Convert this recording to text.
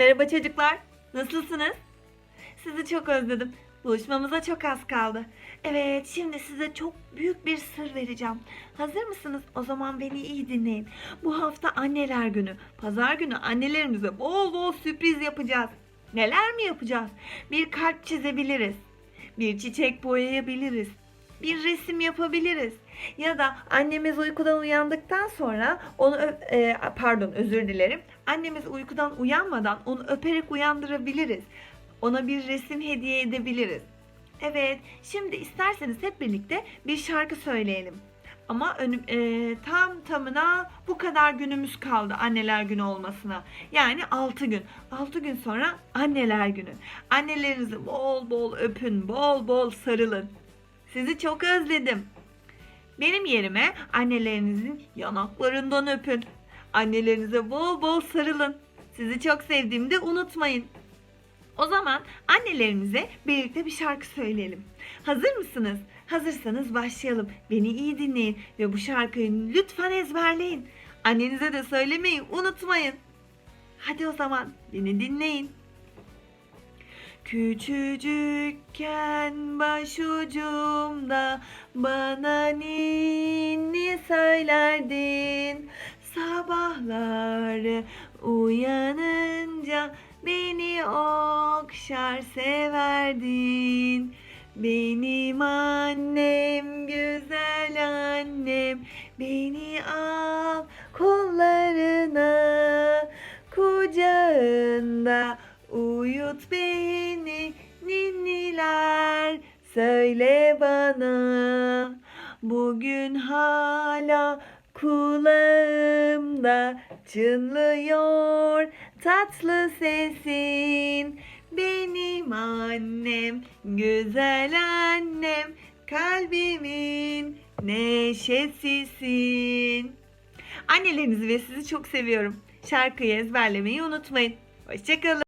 Merhaba çocuklar. Nasılsınız? Sizi çok özledim. Buluşmamıza çok az kaldı. Evet, şimdi size çok büyük bir sır vereceğim. Hazır mısınız? O zaman beni iyi dinleyin. Bu hafta anneler günü. Pazar günü annelerimize bol bol sürpriz yapacağız. Neler mi yapacağız? Bir kalp çizebiliriz. Bir çiçek boyayabiliriz. Bir resim yapabiliriz. Ya da annemiz uykudan uyandıktan sonra onu e, pardon özür dilerim. Annemiz uykudan uyanmadan onu öperek uyandırabiliriz. Ona bir resim hediye edebiliriz. Evet, şimdi isterseniz hep birlikte bir şarkı söyleyelim. Ama önüm, e, tam tamına bu kadar günümüz kaldı anneler günü olmasına. Yani 6 gün. 6 gün sonra anneler günü. Annelerinizi bol bol öpün, bol bol sarılın. Sizi çok özledim. Benim yerime annelerinizin yanaklarından öpün. Annelerinize bol bol sarılın. Sizi çok sevdiğimi de unutmayın. O zaman annelerimize birlikte bir şarkı söyleyelim. Hazır mısınız? Hazırsanız başlayalım. Beni iyi dinleyin ve bu şarkıyı lütfen ezberleyin. Annenize de söylemeyi unutmayın. Hadi o zaman beni dinleyin. Küçücükken başucumda bana ninni söylerdin. Sabahları uyanınca beni okşar severdin. Benim annem güzel annem beni al kollarına kucağında uyut beni ninniler söyle bana bugün hala kulağımda çınlıyor tatlı sesin benim annem güzel annem kalbimin neşesisin Annelerinizi ve sizi çok seviyorum. Şarkıyı ezberlemeyi unutmayın. Hoşçakalın.